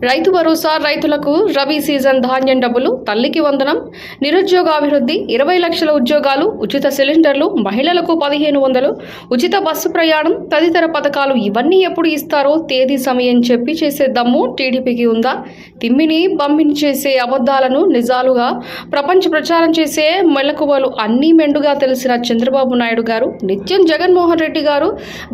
రైతు భరోసా రైతులకు రబీ సీజన్ ధాన్యం డబ్బులు తల్లికి వందనం నిరుద్యోగాభివృద్ధి ఇరవై లక్షల ఉద్యోగాలు ఉచిత సిలిండర్లు మహిళలకు పదిహేను వందలు ఉచిత బస్సు ప్రయాణం తదితర పథకాలు ఇవన్నీ ఎప్పుడు ఇస్తారో తేదీ సమయం చెప్పి చేసే దమ్ము టీడీపీకి ఉందా? తిమ్మిని బమ్మిని చేసే అబద్ధాలను నిజాలుగా ప్రపంచ ప్రచారం చేసే మెలకువలు అన్నీ మెండుగా తెలిసిన చంద్రబాబు నాయుడు గారు నిత్యం జగన్మోహన్ రెడ్డి గారు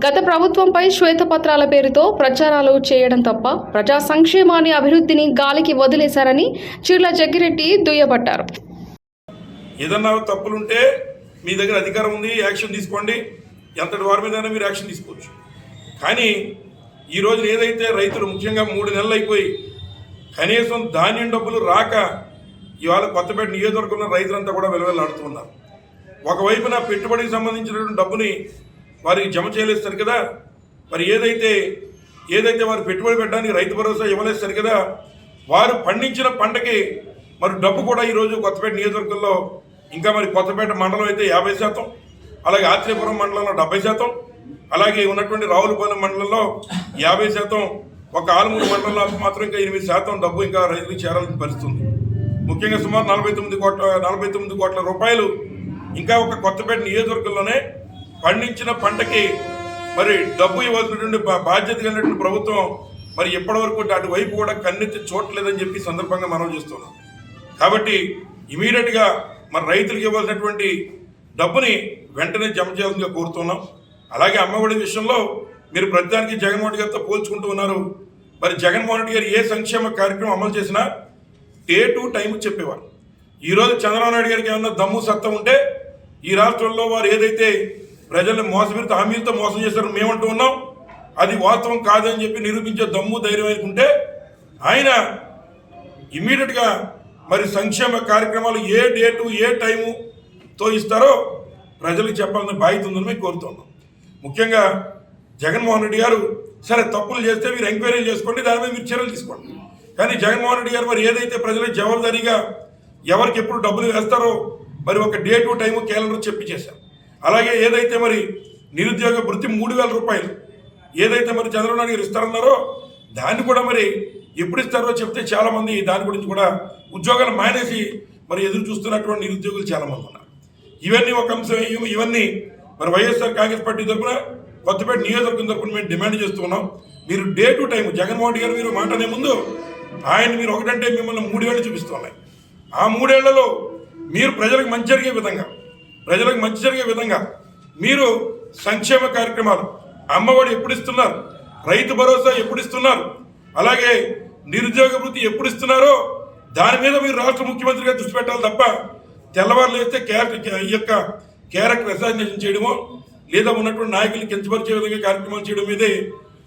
గత ప్రభుత్వంపై శ్వేతపత్రాల పేరుతో ప్రచారాలు చేయడం తప్ప ప్రజా సంక్షేమ సంక్షేమాన్ని అభివృద్ధిని గాలికి వదిలేశారని చీర్ల జగ్గిరెడ్డి దుయ్యబట్టారు. ఏదన్నా తప్పులుంటే మీ దగ్గర అధికారం ఉంది యాక్షన్ తీసుకోండి. ఎంతటి వారి మీద మీరు యాక్షన్ తీసుకోవచ్చు. కానీ ఈ రోజు ఏదైతే రైతులు ముఖ్యంగా మూడు నెలలు అయిపోయి కనీసం ధాన్యం డబ్బులు రాక ఇవాళ కొత్తపేట నియోజకవర్గంలో రైతులంతా కూడా వెలువెల్లాడుతున్నారు ఒకవైపున పెట్టుబడికి సంబంధించినటువంటి డబ్బుని వారికి జమ చేయలేస్తారు కదా. మరి ఏదైతే ఏదైతే వారు పెట్టుబడి పెట్టడానికి రైతు భరోసా ఇవ్వలేదు సరి కదా వారు పండించిన పంటకి మరి డబ్బు కూడా ఈరోజు కొత్తపేట నియోజకవర్గంలో ఇంకా మరి కొత్తపేట మండలం అయితే యాభై శాతం అలాగే ఆత్రేయపురం మండలంలో డెబ్బై శాతం అలాగే ఉన్నటువంటి రావులపాలెం మండలంలో యాభై శాతం ఒక ఆలమూరు మండలంలో మాత్రం ఇంకా ఎనిమిది శాతం డబ్బు ఇంకా రైతులకు చేరాల్సిన పరిస్థితుంది. ముఖ్యంగా సుమారు నలభై తొమ్మిది కోట్ల నలభై తొమ్మిది కోట్ల రూపాయలు ఇంకా ఒక కొత్తపేట నియోజకవర్గంలోనే పండించిన పంటకి మరి డబ్బు ఇవ్వాల్సినటువంటి బా- బాధ్యత కలిగినటువంటి ప్రభుత్వం మరి ఎప్పటివరకు అటువైపు కూడా కన్నెత్తి చూడలేదని చెప్పి సందర్భంగా మనం చేస్తున్నాం. కాబట్టి ఇమీడియట్గా మన రైతులకు ఇవ్వాల్సినటువంటి డబ్బుని వెంటనే జమ చేయాలని కోరుతున్నాం. అలాగే అమ్మఒడి విషయంలో మీరు ప్రతిదానికి జగన్మోహన్ గారితో పోల్చుకుంటూ ఉన్నారు. మరి జగన్మోహన్ రెడ్డి గారు ఏ సంక్షేమ కార్యక్రమం అమలు చేసినా డే టు టైం చెప్పేవారు. ఈరోజు చంద్రబాబు నాయుడు గారికి ఏమన్నా దమ్ము సత్తం ఉంటే ఈ రాష్ట్రంలో వారు ఏదైతే ప్రజల్ని మోసపీరిత హామీలతో మోసం చేశారు మేమంటూ ఉన్నాం. అది వాస్తవం కాదని చెప్పి నిరూపించే దమ్ము ధైర్యం అనుకుంటే ఆయన ఇమ్మీడియట్గా మరి సంక్షేమ కార్యక్రమాలు ఏ డేటు ఏ టైముతో ఇస్తారో ప్రజలకు చెప్పాలని బాధ్యత ఉందని మేము కోరుతున్నాం. ముఖ్యంగా జగన్మోహన్ రెడ్డి గారు సరే తప్పులు చేస్తే మీరు ఎంక్వైరీ చేసుకోండి దానిపై మీరు చర్యలు తీసుకోండి. కానీ జగన్మోహన్ రెడ్డి గారు మరి ఏదైతే ప్రజలకు జవాబుదారీగా ఎవరికి ఎప్పుడు డబ్బులు వేస్తారో మరి ఒక డే టు టైము క్యాలెండర్ చెప్పి చేశారు. అలాగే ఏదైతే మరి నిరుద్యోగ వృత్తి మూడు వేల రూపాయలు ఏదైతే మరి చంద్రబాబు నాయుడు గారు ఇస్తారన్నారో దాన్ని కూడా మరి ఎప్పుడు ఇస్తారో చెప్తే చాలామంది దాని గురించి కూడా ఉద్యోగాలు మానేసి మరి ఎదురు చూస్తున్నటువంటి నిరుద్యోగులు చాలామంది ఉన్నారు. ఇవన్నీ ఒక అంశం ఇవన్నీ మరి వైఎస్ఆర్ కాంగ్రెస్ పార్టీ తరఫున కొత్తపేట నియోజకవర్గం తరఫున మేము డిమాండ్ చేస్తున్నాం మీరు డే టు టైం జగన్మోహన్ గారు మీరు మాటనే ముందు ఆయన మీరు ఒకటంటే మిమ్మల్ని మూడేళ్ళు చూపిస్తున్నాయి ఆ మూడేళ్ళలో మీరు ప్రజలకు మంచి జరిగే విధంగా ప్రజలకు మంచి జరిగే విధంగా మీరు సంక్షేమ కార్యక్రమాలు అమ్మఒడి ఎప్పుడు ఇస్తున్నారు? రైతు భరోసా ఎప్పుడు ఇస్తున్నారు? అలాగే నిరుద్యోగ వృత్తి ఎప్పుడు ఇస్తున్నారో దాని మీద మీరు రాష్ట్ర ముఖ్యమంత్రిగా దృష్టి పెట్టాలి తప్ప తెల్లవారులు అయితే క్యారెక్టర్ ఈ యొక్క క్యారెక్టర్ అసాసినేషన్ చేయడమో లేదా ఉన్నటువంటి నాయకులు కించపరిచే విధంగా కార్యక్రమాలు చేయడం మీదే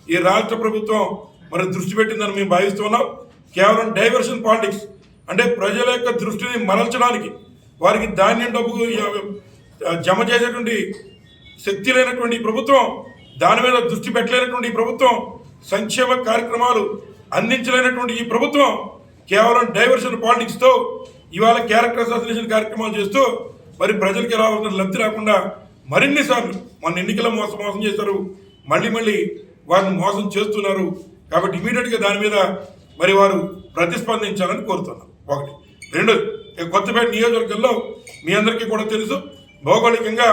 ఈ రాష్ట్ర ప్రభుత్వం మరి దృష్టి పెట్టిందని మేము భావిస్తున్నాం కేవలం డైవర్షన్ పాలిటిక్స్ అంటే ప్రజల యొక్క దృష్టిని మరల్చడానికి వారికి ధాన్యం డబ్బు జమ చేసేటువంటి శక్తి లేనటువంటి ప్రభుత్వం దాని మీద దృష్టి పెట్టలేనటువంటి ఈ ప్రభుత్వం సంక్షేమ కార్యక్రమాలు అందించలేనటువంటి ఈ ప్రభుత్వం కేవలం డైవర్షన్ పాలిటిక్స్తో ఇవాళ క్యారెక్టర్ అసోసియేషన్ కార్యక్రమాలు చేస్తూ మరి ప్రజలకు రావాల్సిన లబ్ధి రాకుండా మరిన్ని సార్లు మన ఎన్నికల మోసం మోసం చేశారు. మళ్ళీ మళ్ళీ వారిని మోసం చేస్తున్నారు. కాబట్టి ఇమీడియట్గా దాని మీద మరి వారు ప్రతిస్పందించాలని కోరుతున్నాం. ఒకటి. రెండోది. కొత్తపేట నియోజకవర్గంలో మీ అందరికీ కూడా తెలుసు. భౌగోళికంగా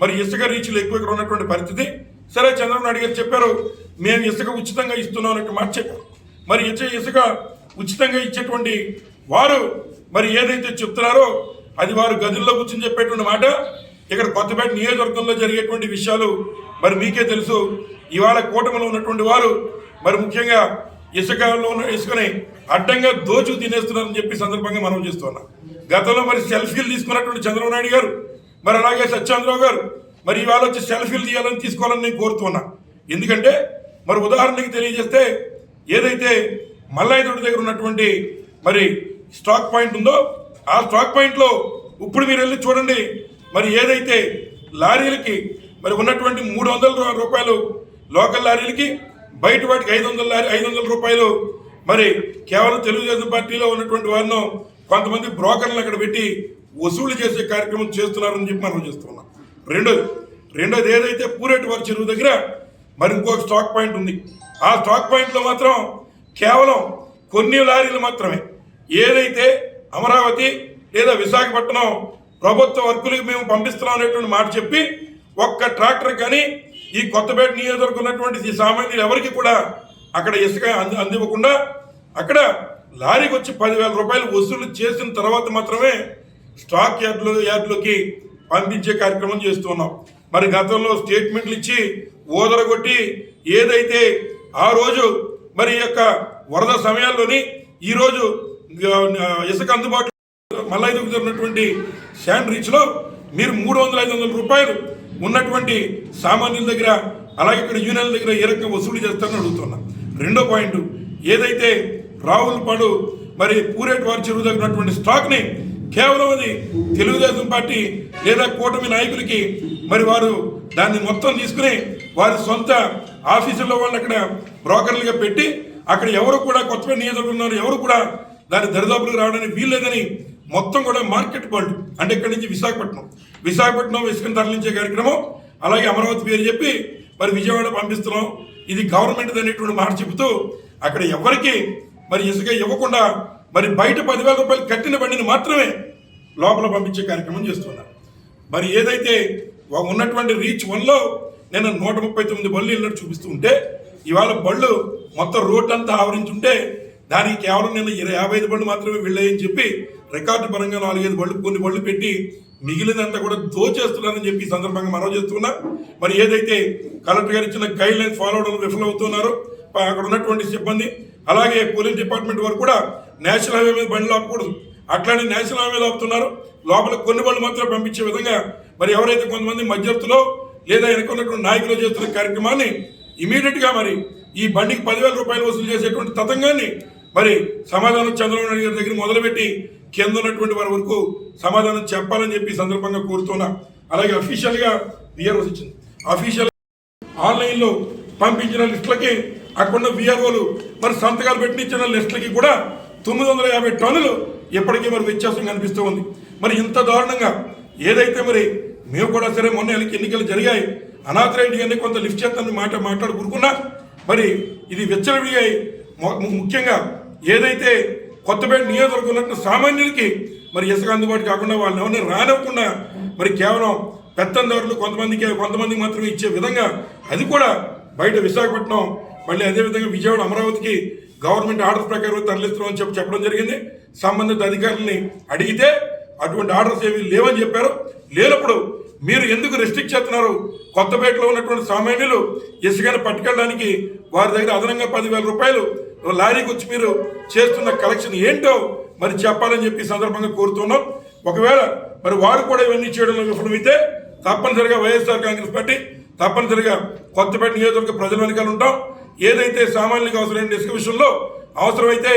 మరి ఇసుక రీచ్లు ఎక్కువ ఇక్కడ ఉన్నటువంటి పరిస్థితి. సరే చంద్రబాబు నాయుడు గారు చెప్పారు మేము ఇసుక ఉచితంగా ఇస్తున్నాం అన్నట్టు మాట చెప్పారు. మరి ఇచ్చే ఇసుక ఉచితంగా ఇచ్చేటువంటి వారు మరి ఏదైతే చెప్తున్నారో అది వారు గదుల్లో కూర్చొని చెప్పేటువంటి మాట. ఇక్కడ కొత్తపేట నియోజకవర్గంలో జరిగేటువంటి విషయాలు మరి మీకే తెలుసు. ఇవాళ కూటమిలో ఉన్నటువంటి వారు మరి ముఖ్యంగా ఇసుకలో ఉన్న ఇసుకని అడ్డంగా దోచు తినేస్తున్నారని చెప్పి సందర్భంగా మనం చేస్తున్నాం గతంలో మరి సెల్ఫీలు తీసుకున్నటువంటి చంద్రబాబు నాయుడు గారు మరి అలాగే సత్యేంద్రరావు గారు మరి ఇవాళ వచ్చి సెల్ఫీలు తీయాలని తీసుకోవాలని నేను కోరుతున్నా. ఎందుకంటే మరి ఉదాహరణకి తెలియజేస్తే ఏదైతే మల్లాయుధుడి దగ్గర ఉన్నటువంటి మరి స్టాక్ పాయింట్ ఉందో ఆ స్టాక్ పాయింట్లో ఇప్పుడు మీరు వెళ్ళి చూడండి మరి ఏదైతే లారీలకి మరి ఉన్నటువంటి మూడు వందల రూపాయలు లోకల్ లారీలకి బయట వాటికి ఐదు వందల లారీ ఐదు వందల రూపాయలు మరి కేవలం తెలుగుదేశం పార్టీలో ఉన్నటువంటి వారిను కొంతమంది బ్రోకర్లను అక్కడ పెట్టి వసూలు చేసే కార్యక్రమం చేస్తున్నారని చెప్పి మనం చేస్తున్నాం. రెండోది రెండోది ఏదైతే పూరేటి వారి చెరువు దగ్గర మరి ఇంకొక స్టాక్ పాయింట్ ఉంది. ఆ స్టాక్ పాయింట్లో మాత్రం కేవలం కొన్ని లారీలు మాత్రమే. ఏదైతే అమరావతి లేదా విశాఖపట్నం ప్రభుత్వ వర్కులకు మేము పంపిస్తున్నాం అనేటువంటి మాట చెప్పి ఒక్క ట్రాక్టర్ కానీ ఈ కొత్తపేట నియోజకవర్గం ఉన్నటువంటి ఈ సామాన్యులు ఎవరికి కూడా అక్కడ ఇసుక అంది అందివ్వకుండా అక్కడ లారీకి వచ్చి పదివేల రూపాయలు వసూలు చేసిన తర్వాత మాత్రమే స్టాక్ యార్డ్లో యార్డ్లోకి పంపించే కార్యక్రమం చేస్తున్నాం మరి గతంలో స్టేట్మెంట్లు ఇచ్చి ఓదరగొట్టి ఏదైతే ఆ రోజు మరి ఈ యొక్క వరద సమయాల్లోని ఈరోజు ఇసుక అందుబాటులో మళ్ళీ దొరుకుతున్నటువంటి శాండ్ రీచ్లో మీరు మూడు వందల ఐదు వందల రూపాయలు ఉన్నటువంటి సామాన్యుల దగ్గర అలాగే ఇక్కడ యూనియన్ల దగ్గర ఏ రకంగా వసూలు చేస్తారని అడుగుతున్నా. రెండో పాయింట్ ఏదైతే రాహుల్ పాడు మరి పూరేట్ వారి చెరువు దగ్గర ఉన్నటువంటి స్టాక్ని కేవలం అది తెలుగుదేశం పార్టీ లేదా కూటమి నాయకులకి మరి వారు దాన్ని మొత్తం తీసుకుని వారి సొంత ఆఫీసుల్లో వాళ్ళు అక్కడ బ్రోకర్లుగా పెట్టి అక్కడ ఎవరు కూడా కొత్తపేట నియోజకవర్గంలో ఉన్నారు ఎవరు కూడా దాని దరిదాపులకు రావడానికి వీల్లేదని మొత్తం కూడా మార్కెట్ బల్డ్. అంటే ఇక్కడి నుంచి విశాఖపట్నం. విశాఖపట్నం ఇసుకను తరలించే కార్యక్రమం అలాగే అమరావతి పేరు చెప్పి మరి విజయవాడ పంపిస్తున్నాం. ఇది గవర్నమెంట్ అనేటువంటి మాట చెబుతూ అక్కడ ఎవరికి మరి ఇసుక ఇవ్వకుండా మరి బయట పదివేల రూపాయలు కట్టిన బండిని మాత్రమే లోపల పంపించే కార్యక్రమం చేస్తున్నారు. మరి ఏదైతే ఉన్నటువంటి రీచ్ వన్లో నేను నూట ముప్పై తొమ్మిది బళ్ళు వెళ్ళినట్టు చూపిస్తూ ఉంటే ఇవాళ బళ్ళు మొత్తం రోడ్ అంతా ఆవరించుంటే దానికి కేవలం నేను ఇరవై యాభై ఐదు బళ్ళు మాత్రమే వెళ్ళాయని చెప్పి రికార్డు పరంగా నాలుగైదు బళ్ళు కొన్ని బళ్ళు పెట్టి మిగిలినంతా కూడా దోచేస్తున్నారని చెప్పి సందర్భంగా మనవి చేస్తున్నా. మరి ఏదైతే కలెక్టర్ గారు ఇచ్చిన గైడ్ లైన్స్ ఫాలో అవడం విఫలమవుతున్నారో అక్కడ ఉన్నటువంటి సిబ్బంది అలాగే పోలీస్ డిపార్ట్మెంట్ వారు కూడా నేషనల్ హైవే మీద బండ్లు ఆపకూడదు. అట్లానే నేషనల్ హైవే ఆపుతున్నారు. లోపల కొన్ని బండ్లు మాత్రమే పంపించే విధంగా మరి ఎవరైతే కొంతమంది మధ్యస్థులో లేదా వెనక ఉన్నటువంటి నాయకులు చేస్తున్న కార్యక్రమాన్ని ఇమీడియట్గా మరి ఈ బండికి పదివేల రూపాయలు వసూలు చేసేటువంటి తతంగాన్ని మరి సమాధానం చంద్రబాబు నాయుడు గారి దగ్గర మొదలుపెట్టి కింద ఉన్నటువంటి వారి వరకు సమాధానం చెప్పాలని చెప్పి సందర్భంగా కోరుతున్నా. అలాగే అఫీషియల్గా విఆర్ఓస్ ఇచ్చింది. అఫీషియల్ ఆన్లైన్లో పంపించిన లిస్టులకి అక్కడ విఆర్ఓలు మరి సంతకాలు పెట్టిన లిస్టులకి కూడా తొమ్మిది వందల యాభై టన్నులు ఇప్పటికీ మరి వ్యత్యాసం కనిపిస్తూ ఉంది. మరి ఇంత దారుణంగా ఏదైతే మరి మేము కూడా సరే మొన్న ఎన్నికలు జరిగాయి అనాథ రెడ్డి గారిని కొంత లిఫ్ట్ చేస్తానని మాట మాట్లాడుకున్నా మరి ఇది వెచ్చలవిడిగా ముఖ్యంగా ఏదైతే కొత్తపేట నియోజకవర్గంలో సామాన్యులకి మరి ఇసుక అందుబాటు కాకుండా వాళ్ళని ఎవరిని రానివ్వకుండా మరి కేవలం పెత్తందారులు కొంతమందికి కొంతమందికి మాత్రమే ఇచ్చే విధంగా అది కూడా బయట విశాఖపట్నం మళ్ళీ అదేవిధంగా విజయవాడ అమరావతికి గవర్నమెంట్ ఆర్డర్ ప్రకారం తరలిస్తున్నామని చెప్పి చెప్పడం జరిగింది. సంబంధిత అధికారులని అడిగితే అటువంటి ఆర్డర్స్ ఏమీ లేవని చెప్పారు. లేనప్పుడు మీరు ఎందుకు రెస్ట్రిక్ట్ చేస్తున్నారు? కొత్తపేటలో ఉన్నటువంటి సామాన్యులు ఇసుకను పట్టుకెళ్ళడానికి వారి దగ్గర అదనంగా పదివేల రూపాయలు లారీకి వచ్చి మీరు చేస్తున్న కలెక్షన్ ఏంటో మరి చెప్పాలని చెప్పి సందర్భంగా కోరుతున్నాం. ఒకవేళ మరి వారు కూడా ఇవన్నీ చేయడంలో విఫలమైతే తప్పనిసరిగా వైఎస్ఆర్ కాంగ్రెస్ పార్టీ తప్పనిసరిగా కొత్తపేట నియోజకవర్గ ప్రజల వెనకాల ఉంటాం. ఏదైతే సామాన్యులకు అవసరమైన ఇసుక విషయంలో అవసరమైతే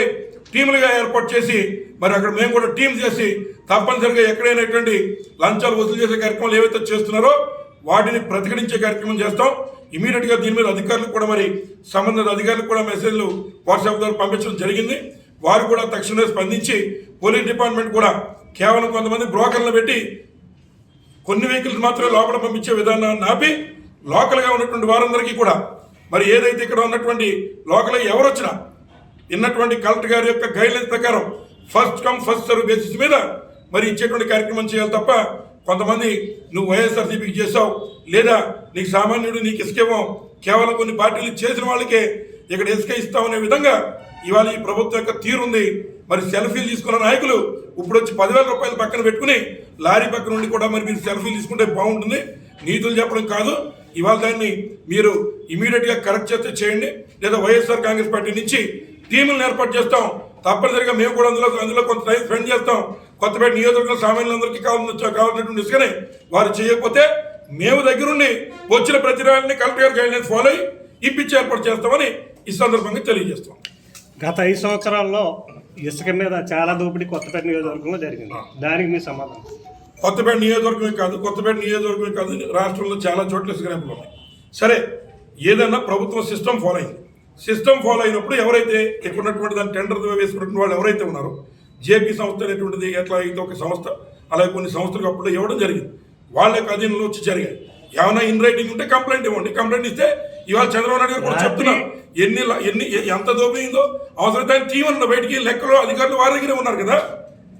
టీములుగా ఏర్పాటు చేసి మరి అక్కడ మేము కూడా టీం చేసి తప్పనిసరిగా ఎక్కడైనటువంటి లంచాలు వసూలు చేసే కార్యక్రమాలు ఏవైతే చేస్తున్నారో వాటిని ప్రతిఘటించే కార్యక్రమం చేస్తాం. ఇమీడియట్గా దీని మీద అధికారులకు కూడా మరి సంబంధిత అధికారులకు కూడా మెసేజ్లు వాట్సాప్ ద్వారా పంపించడం జరిగింది. వారు కూడా తక్షణమే స్పందించి పోలీస్ డిపార్ట్మెంట్ కూడా కేవలం కొంతమంది బ్రోకర్లు పెట్టి కొన్ని వెహికల్స్ మాత్రమే లోపల పంపించే విధానాన్ని ఆపి లోకల్గా ఉన్నటువంటి వారందరికీ కూడా మరి ఏదైతే ఇక్కడ ఉన్నటువంటి లోకల్ ఎవరు వచ్చినా విన్నటువంటి కలెక్టర్ గారి యొక్క గైడ్లైన్స్ ప్రకారం first come first serve basis మీద మరి ఇచ్చేటువంటి కార్యక్రమం చేయాలి తప్ప కొంతమంది నువ్వు వైఎస్ఆర్సీపీకి చేసావు లేదా నీకు సామాన్యుడు నీకు ఇసుకేమో కేవలం కొన్ని పార్టీలు చేసిన వాళ్ళకే ఇక్కడ ఇసుక ఇస్తామనే విధంగా ఇవాళ ఈ ప్రభుత్వం యొక్క తీరుంది. మరి సెల్ఫీలు తీసుకున్న నాయకులు ఇప్పుడు వచ్చి పదివేల రూపాయలు పక్కన పెట్టుకుని లారీ పక్కన నుండి కూడా మరి మీరు సెల్ఫీలు తీసుకుంటే బాగుంటుంది. నీతులు చెప్పడం కాదు. ఇవాళ దాన్ని మీరు ఇమీడియట్గా కరెక్ట్ చేస్తే చేయండి. లేదా వైఎస్ఆర్ కాంగ్రెస్ పార్టీ నుంచి టీములను ఏర్పాటు చేస్తాం. తప్పనిసరిగా మేము కూడా అందులో అందులో కొంత టైం స్పెండ్ చేస్తాం. కొత్తపేట నియోజకవర్గం సామాన్యులందరికీ కావాల్సిన కావాల్సినటువంటి ఇసుకనే వారు చేయకపోతే మేము దగ్గరుండి వచ్చిన ప్రతిరాలని కలెక్టర్ గైడ్లైన్స్ ఫాలో అయ్యి ఇప్పించి ఏర్పాటు చేస్తామని ఈ సందర్భంగా తెలియజేస్తాం. గత ఐదు సంవత్సరాల్లో ఇసుక మీద చాలా దోపిడీ కొత్తపేట నియోజకవర్గంలో జరిగింది. దానికి మీ సమాధానం. కొత్తపేట నియోజకవర్గమే కాదు కొత్తపేట నియోజకవర్గమే కాదు రాష్ట్రంలో చాలా చోట్ల ఇసుక ర్యాంపులు ఉన్నాయి. సరే ఏదన్నా ప్రభుత్వం సిస్టమ్ ఫాలో అయింది. సిస్టమ్ ఫాలో అయినప్పుడు ఎవరైతే ఇక్కడ ఉన్నటువంటి దాని టెండర్ వేసుకున్నటువంటి వాళ్ళు ఎవరైతే ఉన్నారో జేపీ సంస్థ అనేటువంటిది ఎట్లా అయితే ఒక సంస్థ? అలాగే కొన్ని సంస్థలకు అప్పుడు ఇవ్వడం జరిగింది. వాళ్ళ యొక్క అధీనంలో వచ్చి జరిగాయి. ఏమైనా ఇన్ రైటింగ్ ఉంటే కంప్లైంట్ ఇవ్వండి. కంప్లైంట్ ఇస్తే ఇవాళ చంద్రబాబు నాయుడు గారు కూడా చెప్తున్నారు. ఎన్ని ఎన్ని ఎంత దోపిడీ అయిందో అవసరం దాన్ని తీయమన్న బయటికి లెక్కలు అధికారులు వారి దగ్గరే ఉన్నారు కదా?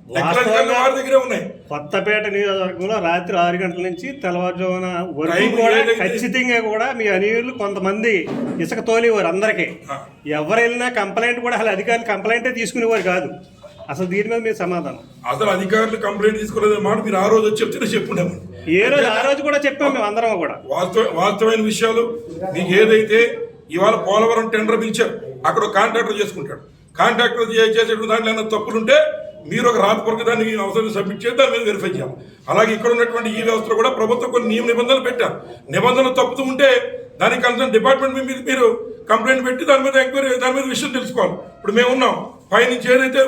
లెక్కల అధికారులు వారి దగ్గరే ఉన్నాయి. కొత్తపేట నియోజకవర్గంలో రాత్రి ఆరు గంటల నుంచి తెల్లవారుజామున వరకు కూడా ఖచ్చితంగా కూడా మీ అనియులు కొంతమంది ఇసుక తోలేవారు అందరికీ. ఎవరు వెళ్ళినా కంప్లైంట్ కూడా అసలు అధికారులు కంప్లైంటే తీసుకునేవారు కాదు. అసలు దీని మీద మీ సమాధానం? అసలు అధికారులు కంప్లైంట్ తీసుకోలేదు మాట మీరు ఆ రోజు వచ్చి చెప్తే చెప్పుండేమో ఏ రోజు? ఆ రోజు కూడా చెప్పాం మేము అందరం కూడా. వాస్తవ వాస్తవమైన విషయాలు మీకు ఏదైతే ఇవాళ పోలవరం టెండర్ పిలిచారు అక్కడ కాంట్రాక్టర్ చేసుకుంటాడు. కాంట్రాక్టర్ చేసేటువంటి దాంట్లో ఏమైనా తప్పులుంటే మీరు ఒక రాతపూర్వక దాన్ని అవసరం సబ్మిట్ చేసి దాని మీద వెరిఫై చేయాలి. అలాగే ఇక్కడ ఉన్నటువంటి ఈ వ్యవస్థలో కూడా ప్రభుత్వం కొన్ని నియమ నిబంధనలు పెట్టారు. నిబంధనలు తప్పుతూ ఉంటే దానికి కన్సర్న్ డిపార్ట్మెంట్ మీద మీరు కంప్లైంట్ పెట్టి దాని మీద ఎంక్వైరీ దాని మీద విషయం తెలుసుకోవాలి. ఇప్పుడు మేము ఉన్నాం. పైనుంచి ఏదైతే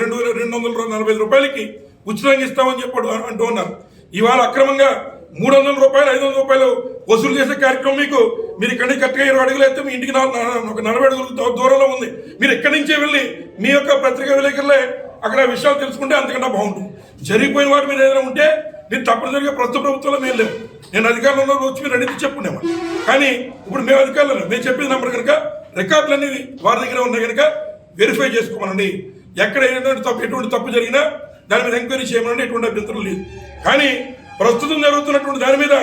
రెండు వేల రెండు వందల నలభై ఐదు రూపాయలకి ఉచితంగా ఇస్తామని చెప్పాడు అంటూ ఉన్నారు. ఇవాళ అక్రమంగా మూడు వందల రూపాయలు ఐదు వందల రూపాయలు వసూలు చేసే కార్యక్రమం మీకు మీరు ఇక్కడి నుంచి కరెక్ట్గా ఇరవై అడుగులు అయితే మీ ఇంటికి నా- ఒక నలభై అడుగులు దూరంలో ఉంది. మీరు ఇక్కడి నుంచే వెళ్ళి మీ యొక్క పత్రికా విలేకరులే అక్కడ విషయాలు తెలుసుకుంటే అంతకన్నా బాగుంటుంది జరిగిపోయిన వాటి మీద ఏదైనా ఉంటే మీరు తప్పనిసరిగా ప్రస్తుత ప్రభుత్వంలో మేము లేవు నేను అధికారంలో వచ్చి మీరు అడిగితే చెప్పుకునేవాడు కానీ ఇప్పుడు మేము అధికారులు మేము చెప్పిన నెంబర్ కనుక రికార్డులన్నీ వారి దగ్గర ఉన్నాయి కనుక వెరిఫై చేసుకోమనండి. ఎక్కడ ఎటువంటి తప్పు ఎటువంటి తప్పు జరిగినా దాని మీద ఎంక్వైరీ చేయమనండి ఎటువంటి అభ్యంతరం లేదు. కానీ ప్రస్తుతం జరుగుతున్నటువంటి దాని మీద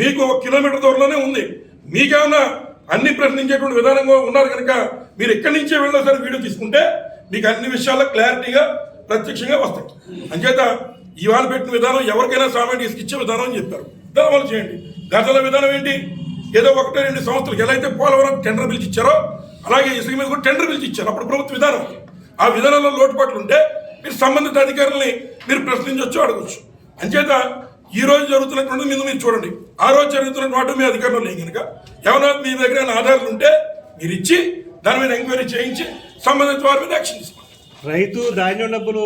మీకు ఒక కిలోమీటర్ దూరంలోనే ఉంది. మీకేమన్నా అన్ని ప్రశ్నించేటువంటి విధానంగా ఉన్నారు కనుక మీరు ఎక్కడి నుంచే వెళ్ళోసారి వీడియో తీసుకుంటే మీకు అన్ని విషయాల్లో క్లారిటీగా ప్రత్యక్షంగా వస్తాయి. అంచేత ఇవాళ పెట్టిన విధానం ఎవరికైనా సామాన్య ఇసుక ఇచ్చే విధానం అని చెప్పారు దాని అమలు చేయండి. గతంలో విధానం ఏంటి? ఏదో ఒకటి రెండు సంవత్సరాలు ఎలా అయితే పోలవరం టెండర్ పిలిచి ఇచ్చారో అలాగే ఇసుక మీద కూడా టెండర్ పిలిచి ఇచ్చారు. అప్పుడు ప్రభుత్వ విధానం. ఆ విధానంలో లోటుపాట్లు ఉంటే మీరు సంబంధిత అధికారుల్ని మీరు ప్రశ్నించవచ్చు అడగచ్చు. అంచేత ఈ రోజు జరుగుతున్నటువంటి మీద మీరు చూడండి. ఆ రోజు జరుగుతున్న వాటి మీ అధికారులు లేం కనుక ఎవరైనా మీ దగ్గర ఆధారాలు ఉంటే మీరు ఇచ్చి దాని మీద ఎంక్వైరీ చేయించి సంబంధిత వారి మీద యాక్షన్ తీసుకోండి. రైతు ధాన్యం డబ్బులు